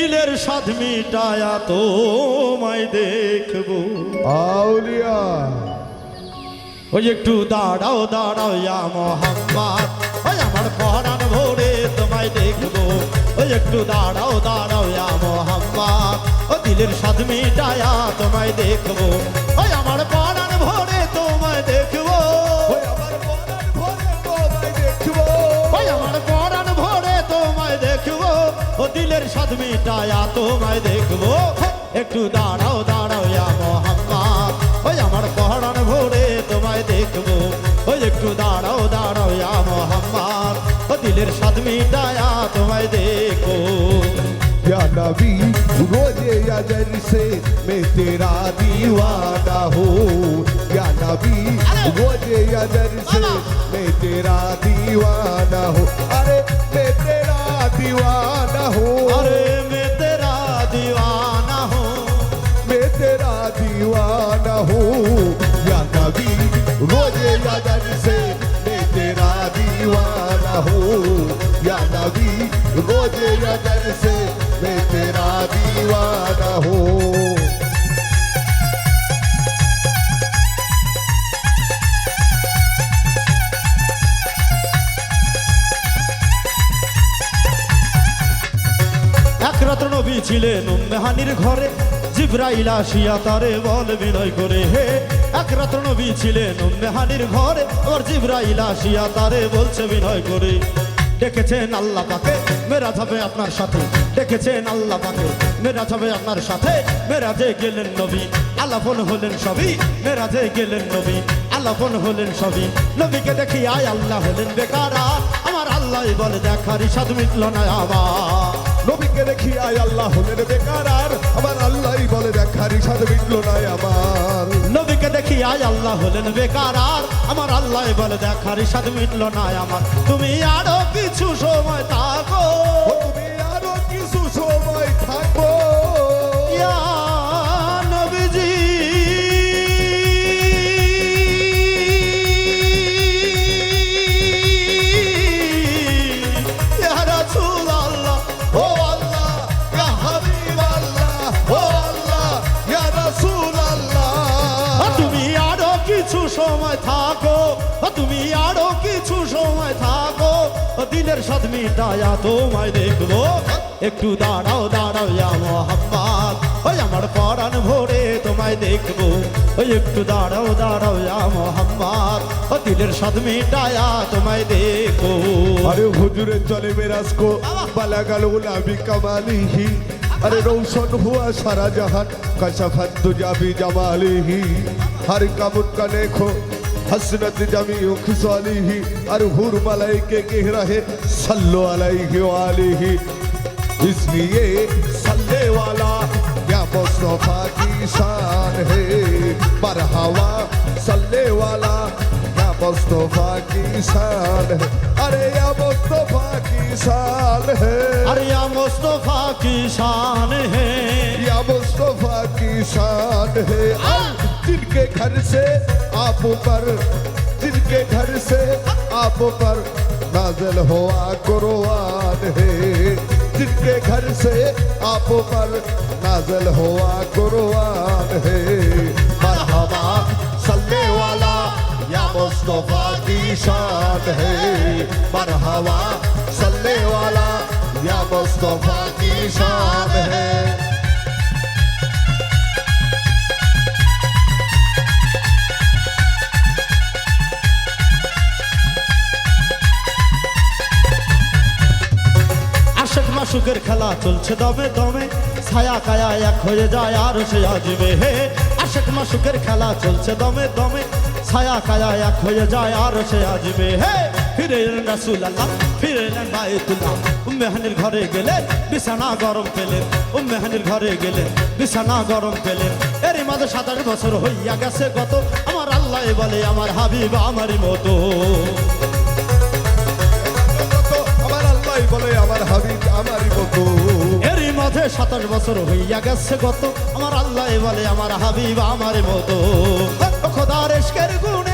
দিলের স্বাদ মিটায়া তোমায় দেখব। আউলিয়া। ওই একটু দাঁড়াও দাঁড়াও ইয়া মোহাম্মদ। ওই আমার পরাণ ভোরে তোমায় দেখব। ওই একটু দাঁড়াও দাঁড়াও ইয়া মোহাম্মদ। ও দিলের স্বাদ মিটায়া তোমায় দেখব। ওই আমার পরাণ ও দিলের স্বাদ মিটায়া তোমায় দেখবো একটু দাঁড়াও দাঁড়াও ইয়া মোহাম্মদ ওই আমার পরাণ ভরে তোমায় দেখবো ওই একটু দাঁড়াও দাঁড়াও ইয়া মোহাম্মদ ও দিলের স্বাদ মিটায়া তোমায় দেখো या नबी रोजे अजर से मैं तेरा दीवाना हूँ या नबी रोजे अजर से मैं तेरा दीवाना हूँ अरे मैं तेरा दीवाना हो। अरे मैं तेरा दीवाना हो। मैं तेरा दीवाना हो। या कभी रोज़े अजर से मैं तेरा दीवाना हो। या कभी रोज़े अजर से मैं तेरा दीवाना हूँ। নবী ছিলেন উম্মেহানির ঘরে। জিব্রাইল আসিয়া তারে বল বিনয় করে, হে, এক রাত্র নবী ছিলেন উম্মেহানির ঘরে। ওর জিব্রাইল আসিয়া তারে বলছে বিনয় করে, ডেকেছেন আল্লাহ পাকে মেরা যাবে আপনার সাথে। ডেকেছেন আল্লাহ পাকে মেরা যাবে আপনার সাথে। মেরাজে গেলেন নবী, আলাপন হলেন সবই। মেরাজে গেলেন নবী, আলাপন হলেন সবই। নবীকে দেখি, আয় আল্লাহ হলেন বেকারা আমার আল্লাহ বলে দেখারই স্বাদ মিটল না আবার। নবীকে দেখি আয় আল্লাহ হলেন বেকার আর আমার আল্লাহই বলে দেখার ইসাদ মিটল নাই আমার। নবীকে দেখি আয় আল্লাহ হলেন বেকার আর আমার আল্লাহ বলে দেখার ইসাদ মিটল না আমার। তুমি আরও কিছু সময় থাকো। তুমি থাকো তুমি আরো কিছু সময় থাকো দিলের সাথ মিটায়া তোমায় দেখবো একটু দাঁড়াও দাঁড়াও ইয়া মোহাম্মদ ওই আমার পরাণ ভরে তোমায় দেখবো ওই একটু দাঁড়াও দাঁড়াও ইয়া মোহাম্মদ ও দিলের সাথ মিটায়া তোমায় দেখবো अरे हुजूरे चले मेराज को बला गल गुलाबी कमाली ही अरे रोशन हुआ सारा जहान कशफत तुझा भी जमाली ही हर कमुन का देखो हसनत जमी खुशाली ही अरे हुर मलाई के कह रहे सल्लो अलैहि वाली ही इसलिए सल्ले वाला क्या मुस्तफा की शान है मरहवा सल्ले वाला क्या मुस्तफा की शान है अरे या मुस्तफा की शान है अरे या मुस्तफा की शान है या मुस्तफा की शान है और जिनके घर से आप पर जिनके घर से आप पर नाजल हुआ कुरआन है। जिनके घर से आप पर नाजल हुआ कुरआन है। मरहबा सल्ले वाला या मुस्तफ़ा की शान है। मरहबा सल्ले वाला या मुस्तफ़ा की शान है। চলছে দমে দমে। ছায়া কায়া এক হয়ে যায় আর সে আসবে হে। আশেক মাসুকের খেলা চলছে দমে দমে। ছায়া কায়া এক হয়ে যায় আর সে আসবে হে। ফিরে এলেন রাসুল আল্লাহ ফিরে এলেন বায়তুল্লাহ। উম্মেহানির ঘরে গেলেন, বিছানা গরম পেলেন। উম্মেহানির ঘরে গেলেন, বিছানা গরম পেলেন। এরই মাঝে সাত আট বছর হইয়া গেছে কত আমার আল্লাহ বলে, আমার হাবিব আমারই মতো। আমার আল্লাহ বলে, আমার হাবিব সাতাশ বছর হইয়া গেছে গত। আমার আল্লাহ বলে, আমার হাবিব আমার মতো। খোদা খোদার গুণ গুণে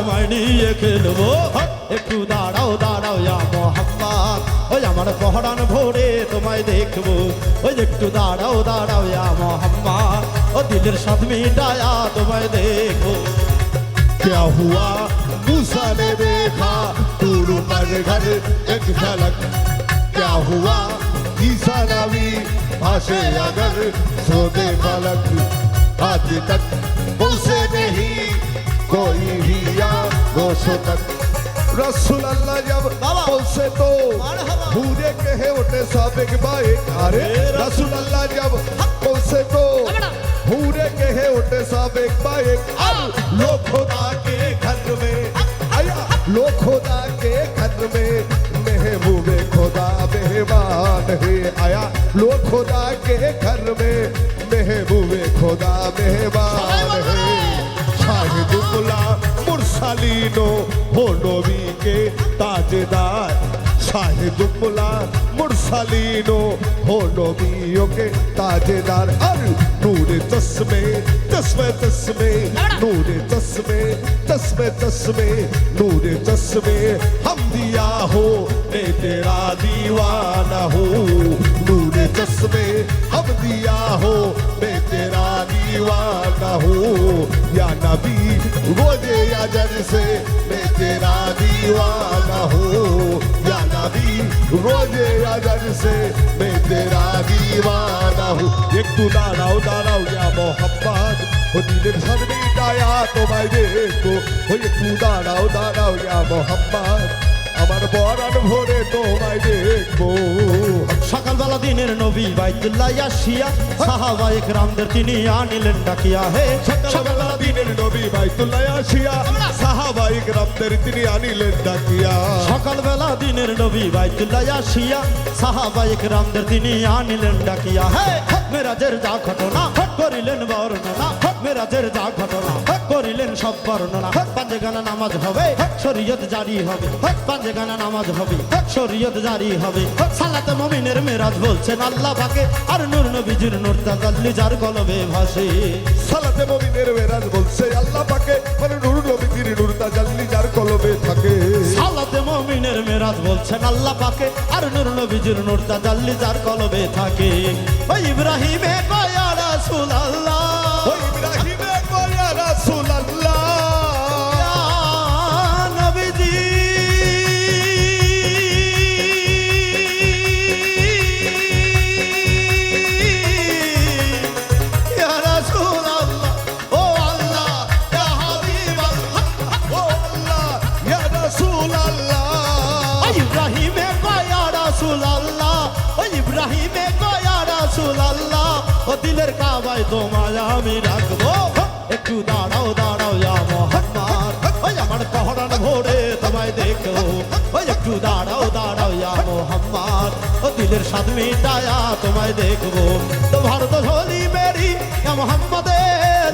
তোমায় নিয়ে খেলবো একটু দাঁড়াও দাঁড়াও ইয়া মোহাম্মদ ওই আমার পহরান ভোরে তোমায় দেখবো ওই একটু দাঁড়াও দাঁড়াও ইয়া মোহাম্মদ ও দিলের সাথ মিটায়া তোমায় দেখবো क्या हुआ मूसा ने देखा दूर पर घर एक झलक क्या हुआ ईसा नबी भाषे अगर सोते फलक आज तक उसे तक। रसूल अल्लाह जब बाबा। उसे तो। भूरे कहे उठे साबिक बाइक अरे रसूल अल्लाह जब उसे तो भूरे कहे उठे साबिक बाइक अब लो खुदा के घर में आया लो खुदा के घर में महबूबे खुदा मेहमान है आया लो खुदा के घर में महबूबे खुदा मेहमान है। मुरसलीनो हो नबी के ताजदार शाहिद मुला मुरसलीनो हो नबियों के ताजदार और नूर तस्मे तस्मे तस्मे नूर तस्मे तस्मे तस्मे नूर तस्मे हम दिया हो मैं तेरा दीवाना हूँ नूर तस्मे हम दिया हो मैं तेरा दीवाना हूँ या नबी रोजे अजर से मैं तेरा दीवाना हूँ या नबी रोजे अजर से मैं तेरा दीवाना हूँ एक तू दाड़ाओ दाड़ाओ या मोहब्बत हो दिल सामने डाया तो मैं देखो हो एक तू दाड़ाओ दाड़ाओ या मोहब्बत আমার বরান ভরে তোমায় দেখবো সকালবেলা দিনের নবী বাইতুল্লাহ আসিয়া সাহাবা একরামদের তিনি আনিলেন ডাকিয়া হে সকালবেলা দিনের নবী বাইতুল্লাহ আসিয়া সাহাবাইক রামদের তিনি আনিলেন ডাকিয়া। সকালবেলা দিনের নবী বাইতুল্লাহ আসিয়া সাহাবা একরামদের তিনি আনিলেন ডাকিয়া হে মেরাজের যা ঘটনা করিলেন বর্ণনা। মেরাজের যা ঘটনা করিলেন সব বর্ণনা। পাঁচে গানা নামাজ হবে শরীয়ত জারি হবে। পাঁচে গানা নামাজ হবে শরীয়ত জারি হবে। সালাতে মমিনের মেরাজ বলছেন আল্লাহ পাকে আর নূর নবীজির নূর তাজাল্লি যার কলবে ভাসে। সালাতে মমিনের মেরাজ বলছে আল্লাহ পাকে মানে নুর নবীর নুর তাজাল্লি যার কলবে থাকে। সালাতে মমিনের মেরাজ বলছেন আল্লাহ পাকে আর নূর নবীজির নূর তাজাল্লি যার কলবে থাকে। ওই ইব্রাহিমে কয়া রাসূল আল্লাহ দাঁড়াও দাঁড়াও, ইয়া মোহাম্মদ ওই আমার পহরান ভোরে তোমায় দেখো। ওই একটু দাঁড়াও দাঁড়াও, ইয়া মোহাম্মদ ও দিলের স্বাদ মিটায়া তোমায় দেখব। তো ভারত ঝোলি মেরি, ইয়া মোহাম্মদে,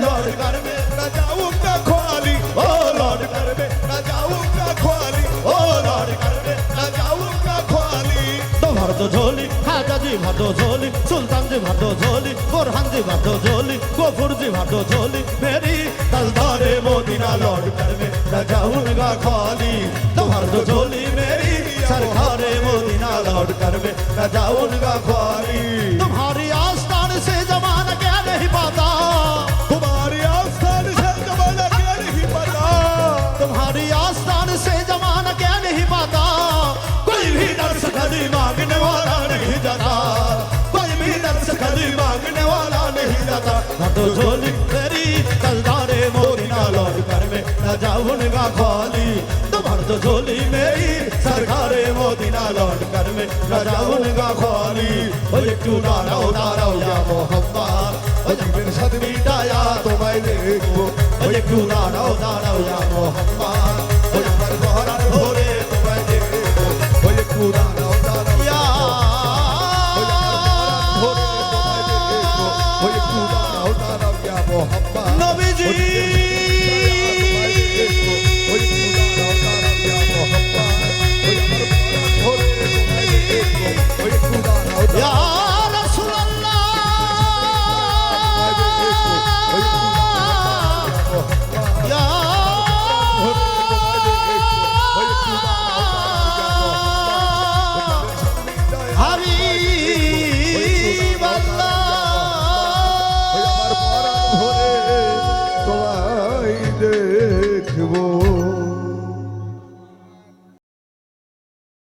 লড় করবে না যাউঙ্গা খোয়ালি, ও লর্ড করবে না যাউঙ্গা খোয়ালি, ও লর্ড করবে না যাউঙ্গা খোয়ালি। তো ভারত ঝোলি ঝোলি সুলতানজি ভাত ঝোলি বোরহানজি ভাত ঝোলি গফুরজি ভাত ঝোলি মেরি सरदारे मोदी ना लौट कर में रजाऊँगा खाली। तो भर दो झोली मेरी सरकारे मोदिना लौट कर में रजाऊँगा खाली। तुम्हारी आस्थान से जमान क्या नहीं पाता। तुम्हारी आस्थान से जमान क्या नहीं पाता। तुम्हारी आस्थान से जमान क्या नहीं पाता। कोई भी दर्श खड़ी मांगने वाला नहीं जाता। कोई भी दर्श खड़ी मांगने वाला नहीं जाता। तो झोली तेरी तलदार जाऊँगा खोली? तुम्हार तो झोली मेरी, सरकारे मोदिना लौट कर में न उनका खाली। ओ एक तू दाराओ दाराओ या मोहब्बा। ओ जीवन सद मिटाया तो मैं देखो। ओ एक तू दाराओ दाराओ या मोहब्बा। ओ पर बहरा भोरे तो मैं देखो। ओ एक तू दाराओ